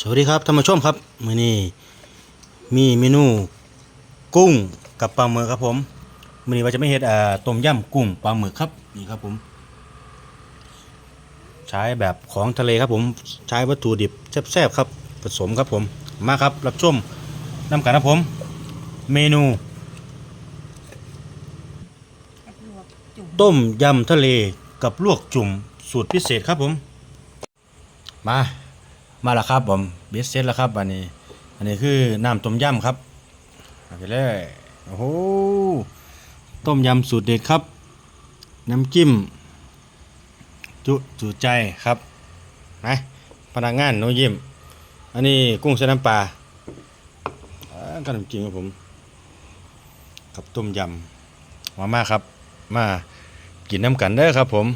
สวัสดีครับท่านผู้ชมครับมื้อนี้มีเมนูกุ้งกับปลาหมึกครับผมมื้อนี้ว่าจะไม่เฮ็ดอ่าต้มยำกุ้งปลาหมึกครับนี่ครับผม ใช้แบบของทะเลครับผมใช้วัตถุดิบแซ่บๆครับ ผสมครับผมมาครับรับชมน้ำกันครับผม เมนู ต้มยำทะเลกับลวกจุ่มสูตรพิเศษครับผม มา มาแล้วครับผมเบสเซ็ตแล้วครับอันนี้ อันนี้คือน้ำต้มยำครับเอาไปเลยโอ้โหต้มยำสูตรเด็ดครับ น้ำจิ้มจุจุใจครับนะพนักงานโนยิ้มอันนี้กุ้งใส่น้ำปลาอ่าก็น้ำจิ้มครับผมกับต้มยำมามาครับ มากินน้ำกันเด้ครับผม